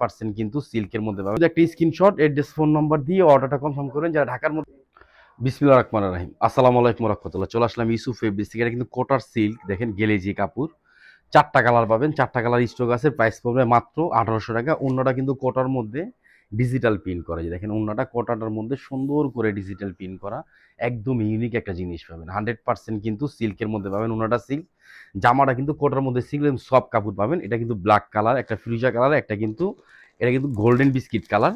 Percent কিন্তু সিল্কের মধ্যে পাবেন। একটা স্ক্রিনশট এড্রেস ফোন নম্বর দিয়ে অর্ডারটা কনফার্ম করেন যারা ঢাকার মধ্যে বিসমিল্লা রহমান রাহিম। আসসালামু আলাইকুম রহমতুল্লাহ। চলে আসলাম ইউসুফ ফেব্রিক্স থেকে কিন্তু কোটার সিল্ক দেখেন গেলেজি কাপড়। চারটা কালার পাবেন, চারটা কালার স্টক আছে প্রাইস পড়বে মাত্র আঠারোশো টাকা। অন্যটা কিন্তু কোটার মধ্যে ডিজিটাল প্রিন্ট করা যায়। দেখেন অন্যটা কোটাটার মধ্যে সুন্দর করে ডিজিটাল প্রিন্ট করা একদম ইউনিক একটা জিনিস পাবেন। হান্ড্রেড পার্সেন্ট কিন্তু সিল্কের মধ্যে পাবেন অন্যটা সিল্ক জামাটা কিন্তু কোটার মধ্যে সিল্ক এবং সব কাপড় পাবেন। এটা কিন্তু ব্ল্যাক কালার একটা ফ্রিজা কালার একটা কিন্তু, এটা কিন্তু গোল্ডেন বিস্কিট কালার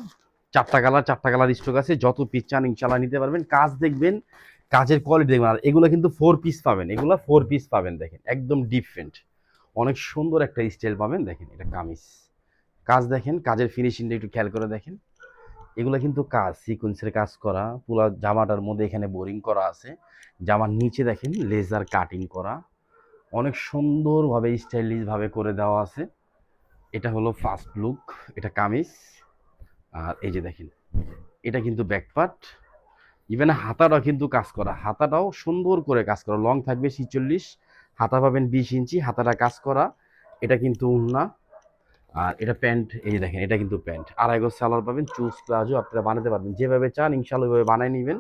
চারটা কালার চারটা কালার স্টক আছে। যত পিস চান ইনশাল্লাহ নিতে পারবেন। কাজ দেখবেন, কাজের কোয়ালিটি দেখবেন। আর এগুলো কিন্তু ফোর পিস পাবেন। এগুলো ফোর পিস পাবেন দেখেন। একদম ডিফারেন্ট অনেক সুন্দর একটা স্টাইল পাবেন। দেখেন এটা কামিজ। কাজ দেখেন, কাজের ফিনিশিংটা একটু খেয়াল করে দেখেন। এগুলো কিন্তু কাজ সিকোয়েন্সের কাজ করা, পুরো জামাটার মধ্যে এখানে বোরিং করা আছে। জামার নিচে দেখেন লেজার কাটিং করা। অনেক সুন্দরভাবে স্টাইলিশভাবে করে দেওয়া আছে। এটা হলো ফার্স্ট লুক এটা কামিজ। আর এই যে দেখেন, এটা কিন্তু ব্যাকপার্ট ইভেন হাতাটাও কিন্তু কাজ করা। হাতাটাও সুন্দর করে কাজ করা। লং থাকবে ছিচল্লিশ, হাতা পাবেন বিশ ইঞ্চি, হাতাটা কাজ করা। এটা কিন্তু উন্না। আর এটা প্যান্ট, এই যে দেখেন, এটা কিন্তু প্যান্ট। আড়াই গজ সালোয়ার পাবেন, চুজ প্লাজো আপনারা বানাতে পারবেন। যেভাবে চান ইনশাল্লাহ ওইভাবে বানায় নেবেন।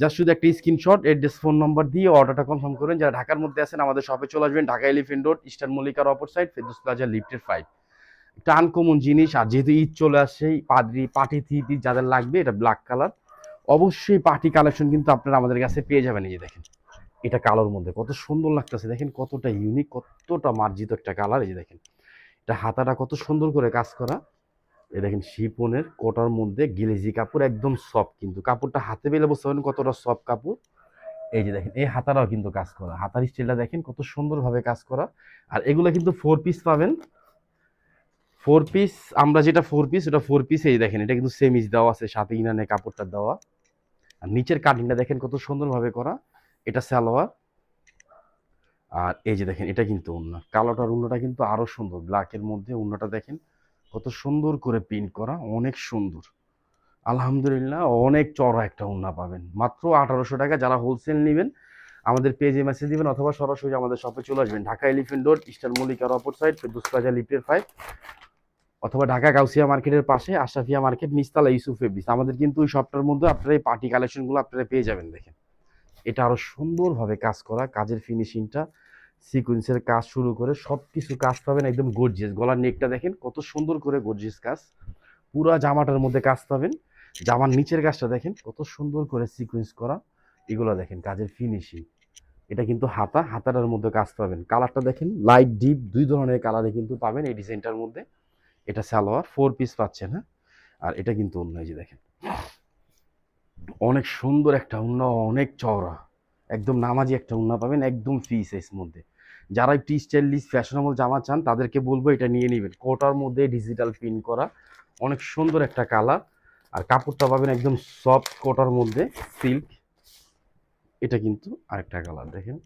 জাস্ট শুধু একটা স্ক্রিনশট এড্রেস ফোন নম্বর দিয়ে অর্ডারটা কনফার্ম করেন যারা ঢাকার মধ্যে আছেন, আমাদের শপে চলে আসবেন, ঢাকা এলিফেন্ট রোড, ইস্টার্ন মল্লিকার অপর সাইড ফেদুস প্লাজা লিফটের ফাইভ একটা আনকমন জিনিস, আর যেহেতু ঈদ চলে আসছে পাদ্রি, পাটি থ্রি যাদের লাগবে, এটা ব্ল্যাক কালার। অবশ্যই পার্টি কালেকশন কিন্তু আপনারা আমাদের কাছে পেয়ে যাবেন, এই যে দেখেন। এটা কালোর মধ্যে, কত সুন্দর লাগতেছে, দেখেন কতটা ইউনিক, কতটা মার্জিত একটা কালার, এই যে দেখেন। এটা হাতাটা কত সুন্দর করে কাজ করা। এই দেখেন শিপনের কোটার মধ্যে গিলেজি কাপড় একদম সফট কিন্তু কাপড়টা হাতে পেলে বুঝতে পারেন কতটা সফট কাপড়। এই যে দেখেন, এই হাতাটাও কিন্তু কাজ করা। হাতার স্টাইলটা দেখেন কত সুন্দরভাবে কাজ করা। আর এগুলো কিন্তু ফোর পিস পাবেন। ফোর পিস আমরা যেটা ফোর পিস ওটা ফোর পিস এই দেখেন, এটা কিন্তু সেমিজ দেওয়া আছে, সাথে ইনানে কাপড়টা দেওয়া। আর নিচের কাটিংটা দেখেন কত সুন্দরভাবে করা। এটা সালোয়ার। আর এই যে দেখেন, এটা কিন্তু উন্না। কালোটার উন্নাটা কিন্তু আরও সুন্দর। ব্ল্যাকের মধ্যে উন্নাটা দেখেন, কত সুন্দর করে প্রিন্ট করা, অনেক সুন্দর। আলহামদুলিল্লাহ, অনেক চড়া একটা উন্না পাবেন। মাত্র আঠারোশো টাকা যারা হোলসেল নেবেন, আমাদের পেজে মেসেজ দিবেন অথবা সরাসরি আমাদের শপে চলে আসবেন। ঢাকা এলিফেন্ট রোড ইস্টার মল্লিকার অপর সাইড ফেরদুস লিফটের ফাইভ অথবা ঢাকা গাউসিয়া মার্কেটের পাশে আশরাফিয়া মার্কেট নিস্তালা ইউসুফ ফেব্রিক্স আমাদের কিন্তু ওই শপটার মধ্যে আপনারা এই পার্টি কালেকশনগুলো আপনারা পেয়ে যাবেন, দেখেন। এটা আরও সুন্দরভাবে কাজ করা, কাজের ফিনিশিংটা সিকুয়েন্সের কাজ শুরু করে সব কিছু কাজ পাবেন একদম গর্জিয়াস গলার নেকটা দেখেন কত সুন্দর করে গর্জিয়াস কাজ। পুরা জামাটার মধ্যে কাজ পাবেন। জামার নিচের কাজটা দেখেন কত সুন্দর করে সিকুয়েন্স করা। এগুলো দেখেন কাজের ফিনিশিং এটা কিন্তু হাতা, হাতাটার মধ্যে কাজ পাবেন। কালারটা দেখেন লাইট ডিপ দুই ধরনের কালারে কিন্তু পাবেন এই ডিজাইনটার মধ্যে। এটা সালোয়ার ফোর পিস পাচ্ছেন হ্যাঁ? আর এটা কিন্তু অন্য যে দেখেন। অনেক সুন্দর একটা উন্ন, অনেক চওড়া, একদম নামাজি একটা উন্না পাবেন একদম ফ্রি সাইজ মধ্যে। যারা একটু স্টাইলিশ ফ্যাশনেবল জামা চান, তাদেরকে বলব এটা নিয়ে নেবেন। কোটার মধ্যে ডিজিটাল প্রিন্ট করা, অনেক সুন্দর একটা কালার। আর কাপড়টা পাবেন একদম সফট কোটার মধ্যে সিল্ক এটা কিন্তু আরেকটা কালার, দেখেন।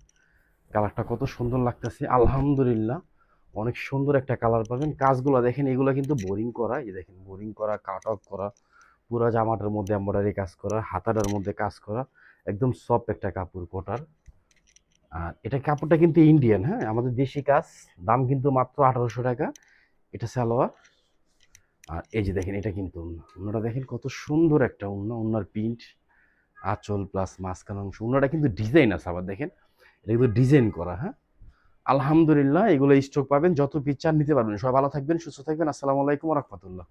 কালারটা কত সুন্দর লাগতেছে, আলহামদুলিল্লাহ। অনেক সুন্দর একটা কালার পাবেন। কাজগুলো দেখেন, এগুলো কিন্তু বোরিং করা, এই দেখেন বোরিং করা কাট অফ করা। পুরো জামাটার মধ্যে এম্বয়ডারি কাজ করা, হাতাটার মধ্যে কাজ করা, একদম সফট একটা কাপড় কোটার। আর এটা কাপড়টা কিন্তু ইন্ডিয়ান হ্যাঁ? আমাদের দেশি কাজ, দাম কিন্তু মাত্র আঠারোশো টাকা। এটা সালোয়ার। আর এই যে দেখেন, এটা কিন্তু উন্না। উন্নাটা দেখেন কত সুন্দর একটা উন্না, উন্নার প্রিন্ট আঁচল প্লাস মাঝখান অংশ। উন্নাটা কিন্তু ডিজাইন আছে আবার দেখেন। এটা কিন্তু ডিজাইন করা হ্যাঁ? আলহামদুলিল্লাহ, এগুলো স্টক পাবেন, যত পিকচার নিতে পারবেন। সবাই ভালো থাকবেন, সুস্থ থাকবেন। আসসালামু আলাইকুম রহমতুল্লাহ।